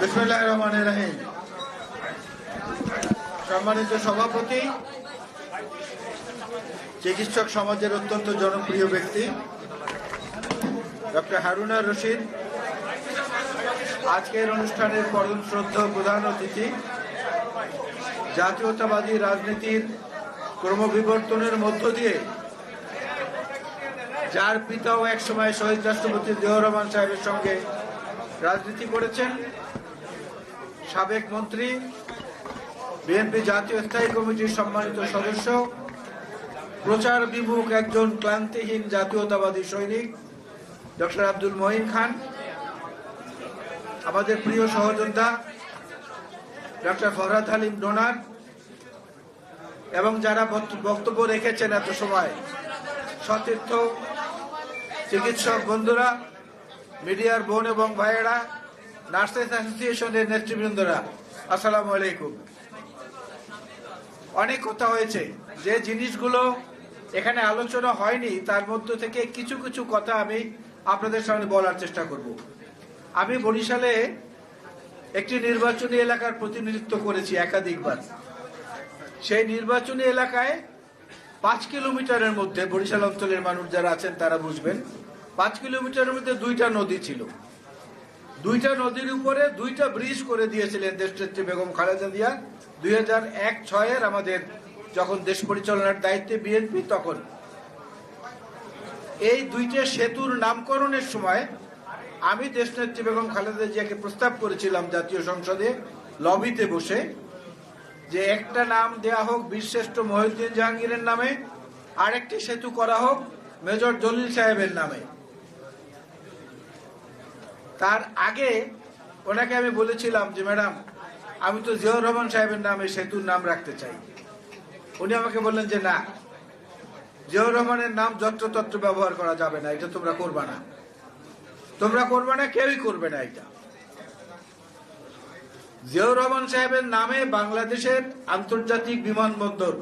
বিসমুল্লাহ রহমান রাহিম। সম্মানিত সভাপতি, চিকিৎসক সমাজের অত্যন্ত জনপ্রিয় ব্যক্তি, ডক্টর হারুনা রশিদ। আজকের অনুষ্ঠানের পরম শ্রদ্ধা প্রধান অতিথি, জাতীয়তাবাদী রাজনীতির ক্রমবিবর্তনের মধ্য দিয়ে, যার পিতাও একসময় শহীদ রাষ্ট্রপতি জিয়াউর রহমান সাহেবের সঙ্গে রাজনীতি করেছেন। সাবেক মন্ত্রী, বিএনপি জাতীয় স্থায়ী কমিটির সম্মানিত সদস্য, প্রচার বিমুখ একজন ক্লান্তিহীন জাতীয়তাবাদী সৈনিক, ডক্টর আব্দুল মহিন খান, আমাদের প্রিয় সহযোদ্ধা, ডক্টর ফরহাদ হালিম ডোনার, এবং যারা বক্ত- বক্তব্য রেখেছেন এত সময়, সতীর্থ, চিকিৎসক বন্ধুরা, মিডিয়ার বোন এবং ভাইয়েরা নার্সেস অ্যাসোসিয়েশনের নেতৃবৃন্দরা, আসসালামু আলাইকুম। অনেক কথা হয়েছে। যে জিনিসগুলো এখানে আলোচনা হয়নি, তার মধ্য থেকে কিছু কিছু কথা আমি আপনাদের সামনে বলার চেষ্টা করব। আমি বরিশালে একটি নির্বাচনী এলাকার প্রতিনিধিত্ব করেছি একাধিকবার। সেই নির্বাচনী এলাকায় পাঁচ কিলোমিটারের মধ্যে, বরিশাল অঞ্চলের মানুষ যারা আছেন, তারা বুঝবেন, পাঁচ কিলোমিটারের মধ্যে দুইটা নদী ছিল। দুইটা নদীর উপরে দুইটা ব্রিজ করে দিয়েছিলেন দেশনেত্রী বেগম খালেদা জিয়া। দুই হাজার এক ছয়ের আমাদের যখন দেশ পরিচালনার দায়িত্বে বিএনপি তখন। এই দুইটা সেতুর নামকরণের সময় আমি দেশনেত্রী বেগম খালেদা জিয়াকে প্রস্তাব করেছিলাম জাতীয় সংসদে লবিতে বসে যে একটা নাম দেয়া হোক বীরশ্রেষ্ঠ মহিউদ্দিন জাহাঙ্গীরের নামে, আরেকটি সেতু করা হোক মেজর জলিল সাহেবের নামে। তার আগে ওনাকে আমি বলেছিলাম যে, ম্যাডাম, আমি তো জিয়াউর রহমান সাহেবের নামে সেতুর নাম রাখতে চাই। উনি আমাকে বললেন যে, না, জিয়াউর রহমানের নাম যত্রতত্র ব্যবহার করা যাবে না, এটা তোমরা করবে না। তোমরা করবে না, কেউই করবে না এটা। জিয়াউর রহমান সাহেবের নামে বাংলাদেশের আন্তর্জাতিক বিমানবন্দর,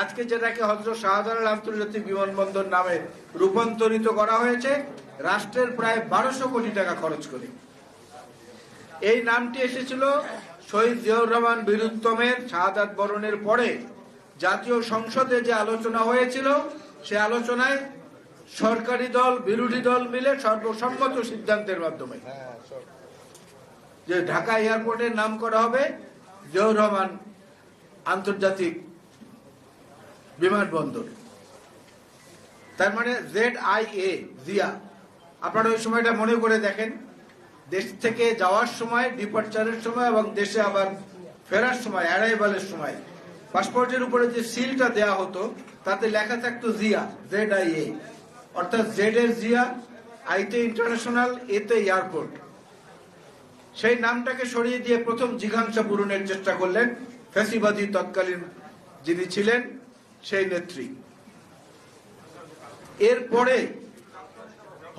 আজকে যেটাকে হজরত শাহজালাল আন্তর্জাতিক বিমানবন্দর নামে রূপান্তরিত করা হয়েছে রাষ্ট্রের প্রায় বারোশো কোটি টাকা খরচ করে। এই নামটি এসেছিল শহীদ জিয়াউর রহমান বীরুত্তমের শাহাদাত বরণের পরে। জাতীয় সংসদে যে আলোচনা হয়েছিল, সে আলোচনায় সরকারি দল, বিরোধী দল মিলে সর্বসম্মত সিদ্ধান্তের মাধ্যমে। যে ঢাকা এয়ারপোর্টের নাম করা হবে জিয়াউর রহমান আন্তর্জাতিক বিমানবন্দর। তার মানে জেড আই এ, জিয়া। আপনারা ওই সময়টা মনে করে দেখেন। দেশ থেকে যাওয়ার সময় ডিপার্চারের সময় এবং দেশে আবার ফেরার সময় অ্যারাইভালের সময়। পাসপোর্টের উপরে যে সিলটা দেয়া হতো, তাতে লেখা থাকতো জিয়া জেড আই এ অর্থাৎ জেড এর জিয়া, আইতে ইন্টারন্যাশনাল এতে এয়ারপোর্ট সেই নামটাকে সরিয়ে দিয়ে প্রথম জিজ্ঞাসা পূরণের চেষ্টা করলেন ফ্যাসিবাদী তৎকালীন যিনি ছিলেন, সেই নেত্রী। এরপরে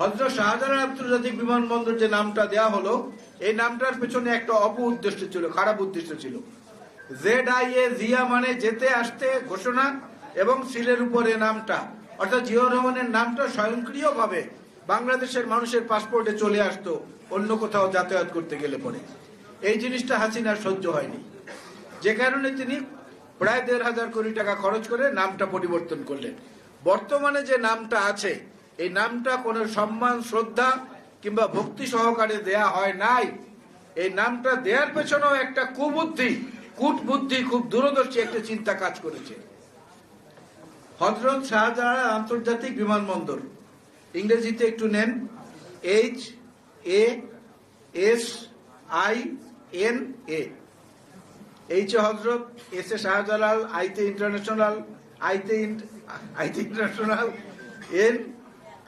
হজরত শাহজালাল আন্তর্জাতিক বিমানবন্দর যে নামটা দেয়া হলো, এই নামটার পেছনে একটা অপ উদ্দেশ্য ছিল, খারাপ উদ্দেশ্য ছিল। জেড আই এ জিয়া মানে যেতে আসতে ঘোষণা এবং সিলের উপরে নামটা। অর্থাৎ জিয়াউর রহমানের নামটা স্বয়ংক্রিয়ভাবে বাংলাদেশের মানুষের পাসপোর্টে চলে আসতো, অন্য কোথাও যাতায়াত করতে গেলে পরে। এই জিনিসটা হাসিনার সহ্য হয়নি। যে কারণে তিনি প্রায় দেড় হাজার কোটি টাকা খরচ করে নামটা পরিবর্তন করলেন। বর্তমানে যে নামটা আছে এই নামটা কোনো সম্মান, শ্রদ্ধা কিংবা ভক্তি সহকারে দেয়া হয় নাই। এই নামটা দেওয়ার পেছনেও একটা কুবুদ্ধি, কূটবুদ্ধি খুব দূরদর্শী একটা চিন্তা কাজ করেছে। হজরত শাহজালাল আন্তর্জাতিক বিমানবন্দর। ইংরেজিতে একটু নেন H A S I N A H A Hazrat S A Shahjalal আইতে ইন্টারন্যাশনাল আইতে আইতে ইন্টারন্যাশনাল এন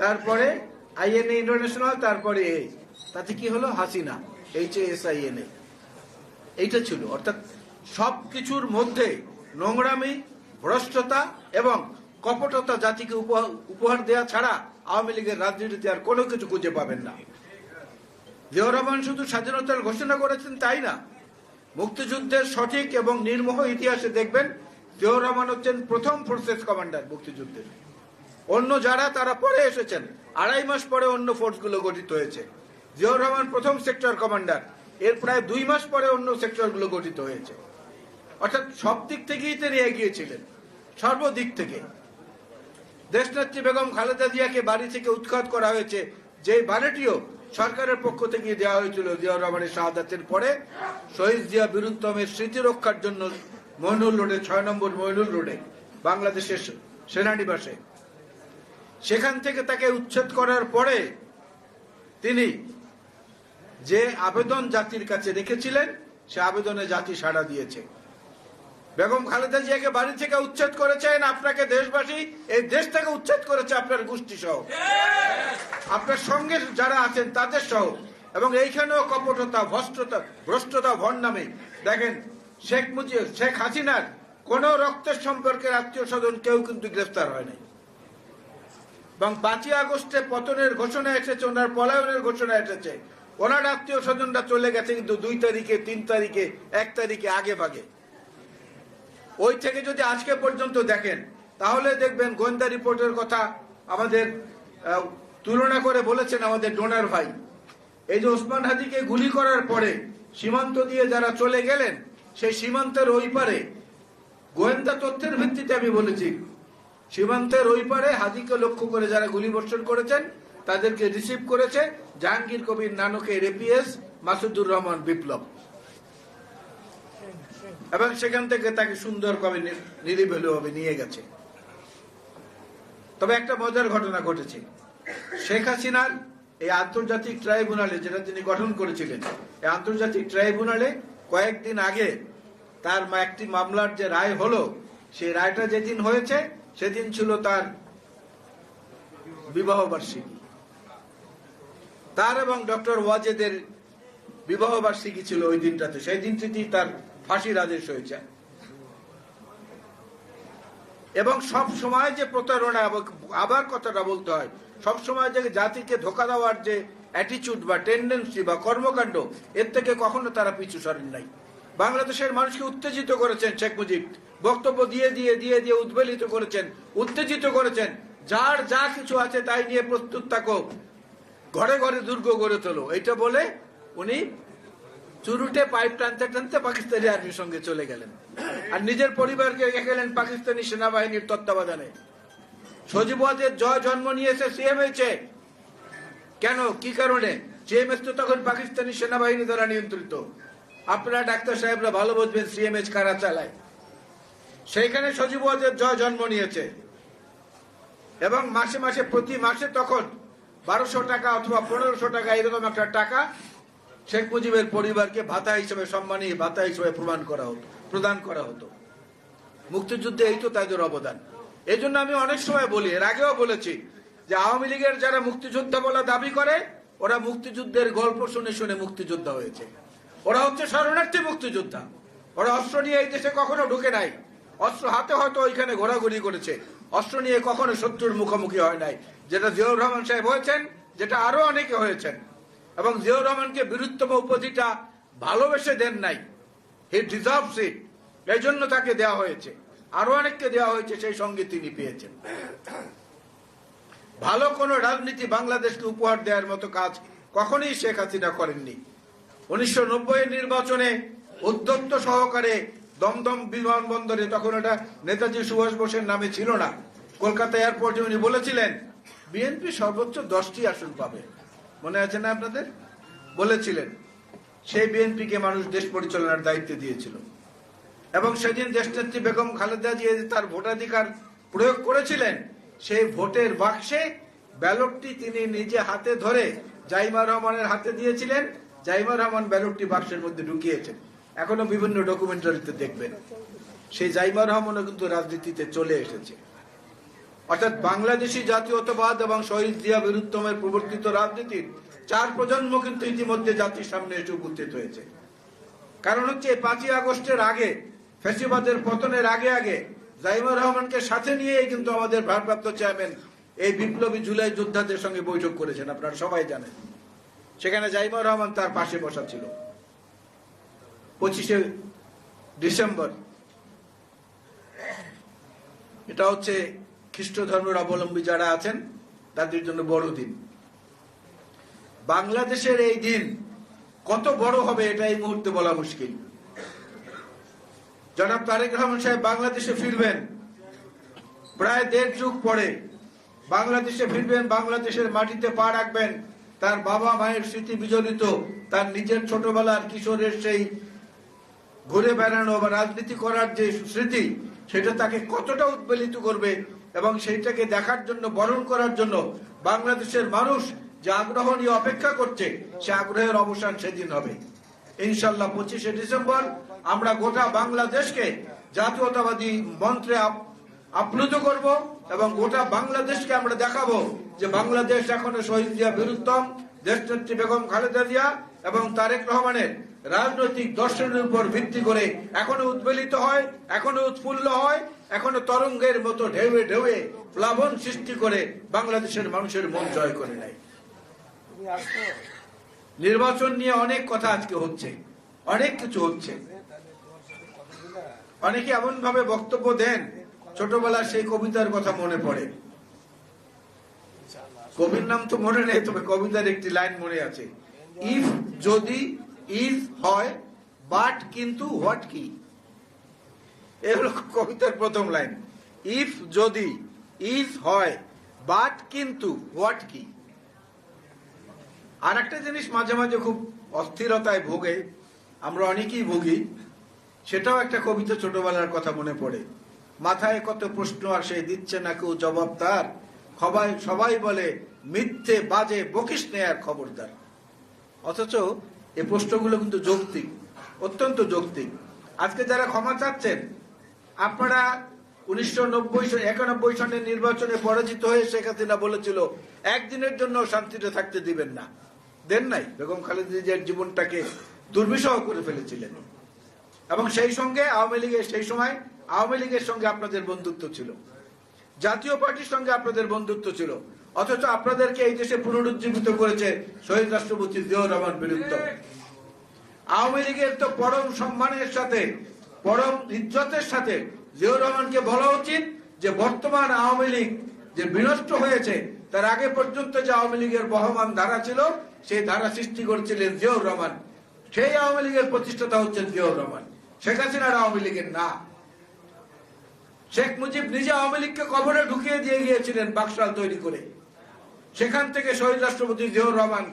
তারপরে আইএনএ এন ইন্টারন্যাশনাল, তারপরে এ তাতে কি হলো? Hasina H S I N এইটা ছিল। অর্থাৎ সব কিছুর মধ্যে নোংরামি, ভ্রষ্টতা এবং কপটতা জাতিকে উপহার- দেওয়া ছাড়া আওয়ামী লীগের রাজনীতিতে আর কোনো কিছু খুঁজে পাবেন না। জিয়াউর রহমান শুধু স্বাধীনতার ঘোষণা করেছেন তাই না? মুক্তিযুদ্ধের সঠিক এবং নির্মোহ ইতিহাসে দেখবেন, জিয়াউর রহমান হচ্ছেন প্রথম ফোর্সেস কমান্ডার মুক্তিযুদ্ধের। অন্য যারা, তারা পরে এসেছেন। আড়াই মাস পরে অন্য ফোর্সগুলো গঠিত হয়েছে। জিয়াউর রহমান প্রথম সেক্টর কমান্ডার, এর প্রায় দুই মাস পরে অন্য সেক্টরগুলো গঠিত হয়েছে। অর্থাৎ সব দিক থেকেই তিনি এগিয়েছিলেন সর্বদিক থেকে। দেশনেত্রী বেগম খালেদা জিয়াকে বাড়ি থেকে উৎখাত করা হয়েছে যে বাড়িটিও সরকারের পক্ষ থেকে দেওয়া হয়েছিল জিয়াউর রহমানের শাহাদাতের পরে। শহীদ জিয়া বীরুত্তমের স্মৃতি রক্ষার জন্য মইনুল রোডে, ছয় নম্বর মইনুল রোডে, বাংলাদেশের সেনানিবাসে। সেখান থেকে তাকে উচ্ছেদ করার পরে তিনি যে আবেদন জাতির কাছে রেখেছিলেন, সে আবেদনে জাতি সাড়া দিয়েছে। বেগম খালেদা জিয়াকে বাড়ি থেকে উচ্ছেদ করেছেন আপনাকে দেশবাসী, এই দেশ থেকে উচ্ছেদ করেছে আপনার গোষ্ঠী সহ আপনার সঙ্গে যারা আছেন তাদের সহ। এবং এইখানেও কপটতা ভ্রষ্টতা ভ্রষ্টতা ভর নামে দেখেন, শেখ মুজিব, শেখ হাসিনার কোন রক্তের সম্পর্কের আত্মীয় স্বজন কেউ কিন্তু গ্রেফতার হয় নাই। এবং পাঁচই আগস্টে পতনের ঘোষণা এসেছে, ওনার পলায়নের ঘোষণা এসেছে। ওনার আত্মীয় স্বজনরা চলে গেছে কিন্তু দুই তারিখে, তিন তারিখে, এক তারিখে, আগে ভাগে। ওই থেকে যদি আজকে পর্যন্ত দেখেন, তাহলে দেখবেন গোয়েন্দা রিপোর্টের কথা আমাদের তুলনা করে বলেছেন আমাদের ডোনার ভাই। এই যে ওসমান হাদিকে গুলি করার পরে সীমান্ত দিয়ে যারা চলে গেলেন, সেই সীমান্তের ওই পারে গোয়েন্দা তথ্যের ভিত্তিতে আমি বলেছি সীমান্তের ওই পারে হাদিকে লক্ষ্য করে যারা গুলি বর্ষণ করেছেন, তাদেরকে রিসিভ করেছে জাহাঙ্গীর কবির নানকের এপিএস মাসুদুর রহমান বিপ্লব। এবং সেখান থেকে তাকে সুন্দরভাবে নি- নিরিবিলিভাবে নিয়ে গেছে। তবে একটা মজার ঘটনা ঘটেছে। শেখ হাসিনার এই আন্তর্জাতিক ট্রাইব্যুনালে যেটা তিনি গঠন করেছিলেন, এই আন্তর্জাতিক ট্রাইব্যুনালে কয়েকদিন আগে তার একটি মামলার যে রায় হলো, সেই রায়টা যেদিন হয়েছে সেদিন ছিল তার বিবাহ বার্ষিকী। তার এবং ডক্টর ওয়াজেদের বিবাহ বার্ষিকী ছিল ওই দিনটাতে। সেই দিনটিতেই তার ফাঁসির আদেশ হয়েছে। এবং সব সময় যে প্রতারণা, এবং আবার কথাটা বলতে হয়, সব সময় যে জাতিকে ধোকা দেওয়ার যে অ্যাটিচিউড বা টেন্ডেন্সি বা কর্মকাণ্ড, এর থেকে কখনো তারা পিছু সরেন নাই। বাংলাদেশের মানুষকে উত্তেজিত করেছেন শেখ মুজিব। বক্তব্য দিয়ে দিয়ে দিয়ে দিয়ে উদ্বেলিত করেছেন, উত্তেজিত করেছেন। যার যা কিছু আছে তাই নিয়ে প্রস্তুত থাকো। ঘরে ঘরে দুর্গ গড়ে তোলো। এটা বলে উনি চুরুটে পাইপ টানতে টানতে পাকিস্তানি আর্মির সঙ্গে চলে গেলেন। আর নিজের পরিবারকে রেখে গেলেন পাকিস্তানি সেনাবাহিনীর তত্ত্বাবধানে। সজীবাদের জয় জন্ম নিয়েছে সিএমএইচে কেন? কি কারণে? সিএমএস তো তখন পাকিস্তানি সেনাবাহিনী দ্বারা নিয়ন্ত্রিত। আপনারা ডাক্তার সাহেবরা ভালো বুঝবেন সিএমএইচ কারা চালায়। সেইখানে সজীবাদের জয় জন্ম নিয়েছে। এবং মাসে মাসে প্রতি মাসে তখন বারোশো টাকা অথবা পনেরোশো টাকা এরকম একটা টাকা শেখ মুজিবের পরিবারকে ভাতা হিসেবে সম্মানী ভাতা হিসেবে প্রমাণ করা হতো, প্রদান করা হতো। মুক্তিযুদ্ধে এই তো তাদের অবদান। এই জন্য আমি অনেক সময় বলি, এর আগেও বলেছি যে আওয়ামী লীগের যারা মুক্তিযোদ্ধা বলা দাবি করে, ওরা মুক্তিযুদ্ধের গল্প শুনে শুনে মুক্তিযোদ্ধা হয়েছে। ওরা হচ্ছে শরণার্থী মুক্তিযোদ্ধা। ওরা অস্ত্র নিয়ে এই দেশে কখনো ঢুকে নাই। অস্ত্র হাতে হয়তো ওইখানে ঘোরাঘুরি করেছে। অস্ত্র নিয়ে কখনো শত্রুর মুখোমুখি হয় নাই। যেটা জিয়াউর রহমান সাহেব হয়েছেন, যেটা আরও অনেকে হয়েছেন। এবং জিয়াউর রহমানকে বীরুত্তম উপাধিটা ভালোবেসে দেন নাই। হি ডিজার্ভস ইট এই জন্য তাকে দেওয়া হয়েছে। আরও অনেককে দেওয়া হয়েছে, সেই সঙ্গে তিনি পেয়েছেন। ভালো কোনো রাজনীতি বাংলাদেশকে উপহার দেওয়ার মতো কাজ কখনোই শেখ হাসিনা করেননি। উনিশশো নব্বই নির্বাচনে উদ্যত্ত সহকারে দমদম বিমানবন্দরে তখন এটা নেতাজি সুভাষ বোসের নামে ছিল না। কলকাতা এয়ারপোর্টে উনি বলেছিলেন, বিএনপি সর্বোচ্চ দশটি আসন পাবে। মনে আছে না আপনাদের? বলেছিলেন। সেই বিএনপিকে মানুষ দেশ পরিচালনার দায়িত্ব দিয়েছিল। এবং সেদিন দেশনেত্রী বেগম খালেদা জিয়া তার ভোটাধিকার প্রয়োগ করেছিলেন, সেই ভোটের বাক্সে ব্যালটটি তিনি নিজে হাতে ধরে জাইমা রহমানের হাতে দিয়েছিলেন। জাইমা রহমান ব্যালটটি বাক্সের মধ্যে ঢুকিয়েছেন। এখনও বিভিন্ন ডকুমেন্টারিতে দেখবেন। সেই জাইমা রহমানও কিন্তু রাজনীতিতে চলে এসেছে। অর্থাৎ বাংলাদেশি জাতীয়তাবাদ এবং শহীদ জিয়া বীরুত্তমের প্রবর্তিত রাজনীতির চার প্রজন্ম কিন্তু ইতিমধ্যে জাতির সামনে এসে উপস্থিত হয়েছে। কারণ হচ্ছে পাঁচই আগস্টের আগে ফেসিবাদের পতনের আগে আগে জাইমুর রহমানকে সাথে নিয়ে কিন্তু আমাদের ভারপ্রাপ্ত চেয়ারম্যান এই বিপ্লবী জুলাই যোদ্ধাদের সঙ্গে বৈঠক করেছেন, আপনারা সবাই জানেন। সেখানে জাইমুর রহমান তার পাশে বসা ছিল। পঁচিশে ডিসেম্বর। এটা হচ্ছে খ্রিস্ট ধর্মের অবলম্বী যারা আছেন, তাদের জন্য বড় দিন। বাংলাদেশের এই দিন কত বড় হবে এটা এই মুহূর্তে বলা মুশকিল। জনাব তারেক রহমান সাহেব বাংলাদেশে ফিরবেন, প্রায় দেড় যুগ পরে। বাংলাদেশে ফিরবেন, বাংলাদেশের মাটিতে পা রাখবেন, তার বাবা মায়ের স্মৃতি বিজড়িত, তার নিজের ছোটবেলার কিশোরের সেই ঘুরে বেড়ানো বা রাজনীতি করার যে স্মৃতি সেটা তাকে কতটা উদ্বেলিত করবে এবং সেইটাকে দেখার জন্য, বরণ করার জন্য বাংলাদেশের মানুষ যে আগ্রহ নিয়ে অপেক্ষা করছে, সে আগ্রহের অবসান সেদিন হবে। ইনশাল্লাহ পঁচিশে ডিসেম্বর আমরা গোটা বাংলাদেশকে জাতীয়তাবাদী মন্ত্রে আপ- আপ্লুত করব এবং গোটা বাংলাদেশকে আমরা দেখাবো যে বাংলাদেশ এখনও শহীদ জিয়া বীরুত্তম, দেশনেত্রী বেগম খালেদা জিয়া এবং তারেক রহমানের রাজনৈতিক দর্শনের উপর ভিত্তি করে এখনও উদ্বেলিত হয় এখনও উৎফুল্ল হয় এখনও তরঙ্গের মতো ঢেউয়ে ঢেউয়ে প্লাবন সৃষ্টি করে বাংলাদেশের মানুষের মন জয় করে নেয়। নির্বাচন নিয়ে অনেক কথা আজকে হচ্ছে অনেক কিছু হচ্ছে। অনেকে এমন ভাবে বক্তব্য দেন ছোটবেলার সেই কবিতার কথা মনে পড়ে। কবির নাম তো মনে নেই তবে কবিতার একটি লাইন মনে আছে। ইফ যদি ইজ হয় বাট কিন্তু হোয়াট কি? এ হলো কবিতার প্রথম লাইন। ইফ যদি ইজ হয় বাট কিন্তু হোয়াট কি? আর একটা জিনিস মাঝে মাঝে খুব অস্থিরতায় ভোগে, আমরা অনেকেই ভুগি, সেটাও একটা কবিতা ছোটবেলার কথা মনে পড়ে। মাথায় কত প্রশ্ন আসে, দিচ্ছে না কেউ জবাব তার, সবাই সবাই বলে, মিথ্যে, বাজে, বকিস নেয়ার খবরদার। অথচ এই প্রশ্নগুলো কিন্তু যৌক্তিক, অত্যন্ত যৌক্তিক। আজকে যারা ক্ষমা চাচ্ছেন, আপনারা উনিশশো নব্বই একানব্বই সনের নির্বাচনে পরাজিত হয়ে শেখ হাসিনা বলেছিল, একদিনের জন্য শান্তিতে থাকতে দিবেন না। দেন নাই, বেগম খালেদা জিয়ার জীবনটাকে দুর্বিষহ করে ফেলেছিলেন। এবং সেই সঙ্গে আওয়ামী লীগের সেই সময়, আওয়ামী লীগের সঙ্গে আপনাদের বন্ধুত্ব ছিল। জাতীয় পার্টির সঙ্গে আপনাদের বন্ধুত্ব ছিল। অথচ আপনাদেরকে এই দেশে পুনরুজ্জীবিত করেছে শহীদ রাষ্ট্রপতি জিয়াউর রহমান বিরুদ্ধ। আওয়ামী লীগের তো পরম সম্মানের সাথে, পরম ইজ্জতের সাথে জিয়াউর রহমানকে বলা উচিত যে বর্তমান আওয়ামী লীগ যে বিনষ্ট হয়েছে, তার আগে পর্যন্ত যে আওয়ামী লীগের বহমান ধারা ছিল, সেই ধারা সৃষ্টি করেছিলেন জিয়াউর রহমান। সেই আওয়ামী লীগের প্রতিষ্ঠাতা হচ্ছেন জিয়াউর রহমান। শেখ হাসিনার আওয়ামী লীগের না। শেখ মুজিব নিজে আওয়ামী লীগকে কবরে ঢুকিয়ে দিয়ে গিয়েছিলেন বাকশাল তৈরি করে। সেখান থেকে শহীদ রাষ্ট্রপতি জিয়াউর রহমান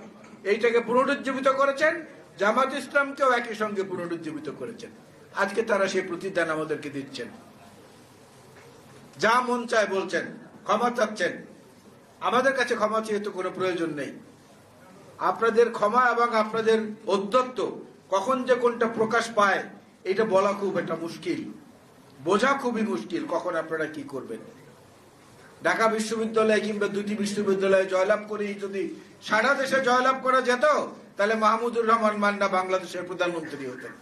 এইটাকে পুনরুজ্জীবিত করেছেন, জামাত ইসলামকেও একই সঙ্গে পুনরুজ্জীবিত করেছেন। আজকে তারা সেই প্রতিদান আমাদেরকে দিচ্ছেন। যা মন চায় বলছেন, ক্ষমা চাচ্ছেন। আমাদের কাছে ক্ষমা চেয়ে তো কোনো প্রয়োজন নেই। আপনাদের ক্ষমা এবং আপনাদের অধ্যত্ত কখন যে কোনটা প্রকাশ পায়, এটা বলা খুব একটা মুশকিল। বোঝা খুবই মুশকিল কখন আপনারা কি করবেন। ঢাকা বিশ্ববিদ্যালয় কিংবা দুটি বিশ্ববিদ্যালয়ে জয়লাভ করেই যদি সারা দেশে জয়লাভ করা যেত, তাহলে মাহমুদুর রহমান মান্না বাংলাদেশের প্রধানমন্ত্রী হতেন।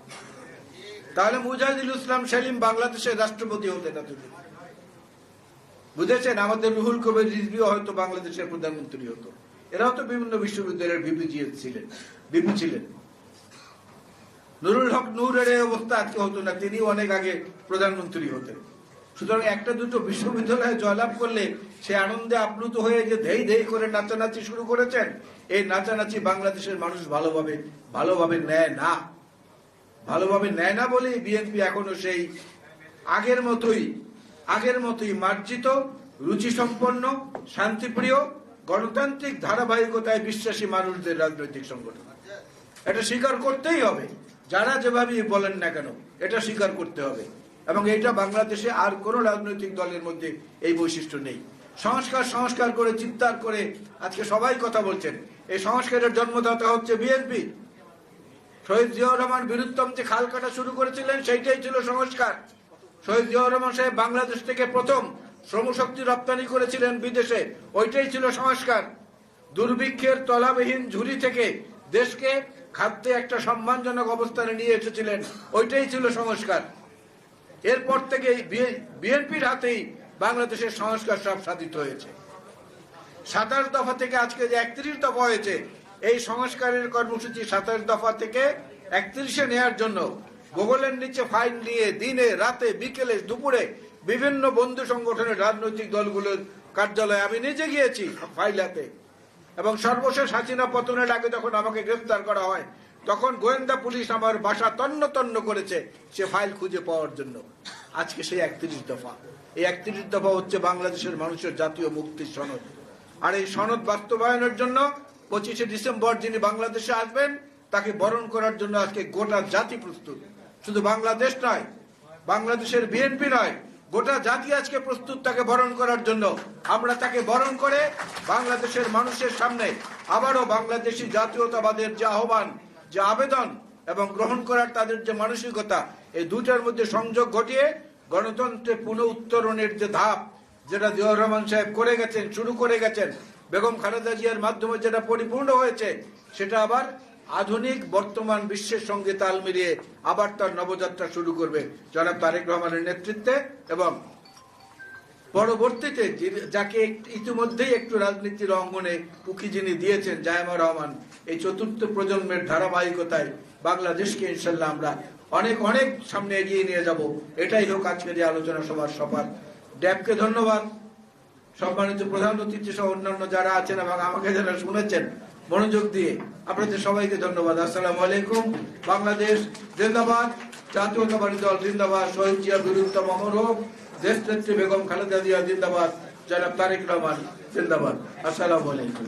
তাহলে মুজাহিদুল ইসলাম সেলিম বাংলাদেশের রাষ্ট্রপতি হতেন এতদিন বুঝেছেন? আমাদের রুহুল কবির রিজভিও হয়তো বাংলাদেশের প্রধানমন্ত্রী হতো। এরাও তো বিভিন্ন বিশ্ববিদ্যালয়ের ভিপি ছিলেন ভিপি ছিলেন। নুরুল হক নূরের অবস্থা আজকে হতো না তিনি অনেক আগে প্রধানমন্ত্রী হতেন। সুতরাং একটা দুটো বিশ্ববিদ্যালয়ে জয়লাভ করলে সে আনন্দে আপ্লুত হয়ে যে ধেই ধেই করে নাচানাচি শুরু করেছেন, এই নাচানাচি বাংলাদেশের মানুষ ভালোভাবে ভালোভাবে নেয় না। ভালোভাবে নেয় না বলেই বিএনপি এখনও সেই আগের মতোই আগের মতোই মার্জিত রুচি সম্পন্ন শান্তিপ্রিয়, গণতান্ত্রিক ধারাবাহিকতায় বিশ্বাসী মানুষদের রাজনৈতিক সংগঠন। এটা স্বীকার করতেই হবে। যারা যেভাবেই বলেন না কেন, এটা স্বীকার করতে হবে। এবং এটা বাংলাদেশে আর কোন রাজনৈতিক দলের মধ্যে এই বৈশিষ্ট্য নেই। সংস্কার সংস্কার করে, চিৎকার করে আজকে সবাই কথা বলছেন। এই সংস্কারের জন্মদাতা হচ্ছে বিএনপি। শহীদ জিয়াউর রহমান বীরুত্তম যে খাল কাটা শুরু করেছিলেন, সেইটাই ছিল সংস্কার। শহীদ জিয়াউর রহমান সাহেব বাংলাদেশ থেকে প্রথম শ্রমশক্তি রপ্তানি করেছিলেন বিদেশে, ওইটাই ছিল সংস্কার। দুর্ভিক্ষের তলাবিহীন ঝুড়ি থেকে দেশকে খাদ্যে একটা সম্মানজনক অবস্থানে নিয়ে এসেছিলেন, ওইটাই ছিল সংস্কার। এরপর থেকে বিএনপির হাতেই বাংলাদেশের সংস্কার সব সাধিত হয়েছে। সাতাশ দফা থেকে আজকে যে একত্রিশ দফা হয়েছে, এই সংস্কারের কর্মসূচি সাতাশ দফা থেকে একত্রিশে নেয়ার জন্য গুগলের নিচে ফাইল নিয়ে দিনে, রাতে, বিকেলে, দুপুরে বিভিন্ন বন্ধু সংগঠনের রাজনৈতিক দলগুলোর কার্যালয়ে আমি নিজে গিয়েছি ফাইল হাতে এবং সর্বশেষ হাসিনা পতনের আগে যখন আমাকে গ্রেফতার করা হয় তখন গোয়েন্দা পুলিশ আমার বাসা তন্ন তন্ন করেছে, সে ফাইল খুঁজে পাওয়ার জন্য। আজকে সেই একত্রিশ দফা। এই একত্রিশ দফা হচ্ছে বাংলাদেশের মানুষের জাতীয় মুক্তির সনদ। আর এই সনদ বাস্তবায়নের জন্য পঁচিশে ডিসেম্বর যিনি বাংলাদেশে আসবেন, তাকে বরণ করার জন্য আজকে গোটা জাতি প্রস্তুত। শুধু বাংলাদেশ নয়, বাংলাদেশের বিএনপি নয়, গোটা জাতি আজকে প্রস্তুত তাকে বরণ করার জন্য। আমরা তাকে বরণ করে বাংলাদেশের মানুষের সামনে আবারও বাংলাদেশি জাতীয়তাবাদের যে আহ্বান যে আবেদন এবং গ্রহণ করার তাদের যে মানসিকতা, এই দুটার মধ্যে সংযোগ ঘটিয়ে গণতন্ত্রের পুনঃ উত্তরণের যে ধাপ, যেটা জিয়াউর রহমান সাহেব করে গেছেন, শুরু করে গেছেন, বেগম খালেদা জিয়ার মাধ্যমে যেটা পরিপূর্ণ হয়েছে, সেটা আবার আধুনিক বর্তমান বিশ্বের সঙ্গে তাল মিলিয়ে আবার তার নবযাত্রা শুরু করবে। জনাব তারেক রহমানের নেতৃত্বে এবং পরবর্তীতে যাকে ইতিমধ্যেই একটু রাজনীতির অঙ্গনে উকি যিনি দিয়েছেন, জায়মা রহমান, এই চতুর্থ প্রজন্মের ধারাবাহিকতায় বাংলাদেশকে ইনশাল্লাহ আমরা অনেক অনেক সামনে এগিয়ে নিয়ে যাব। এটাই হোক আজকের এই আলোচনা সভার সফল। ড্যাবকে ধন্যবাদ। সম্মানিত প্রধান অতিথি সহ অন্যান্য যারা আছেন এবং আমাকে যারা শুনেছেন, মনোযোগ দিয়ে আপনাদের সবাইকে ধন্যবাদ। আসসালামু আলাইকুম। বাংলাদেশ জিন্দাবাদ। জাতীয়তাবাদী দল জিন্দাবাদ। শহীদ জিয়া বীরুত্তম হোক। দেশ বেগম খালেদা জিয়া জিন্দাবাদ। জনাব তারেক রহমান জিন্দাবাদ। আসসালামু আলাইকুম।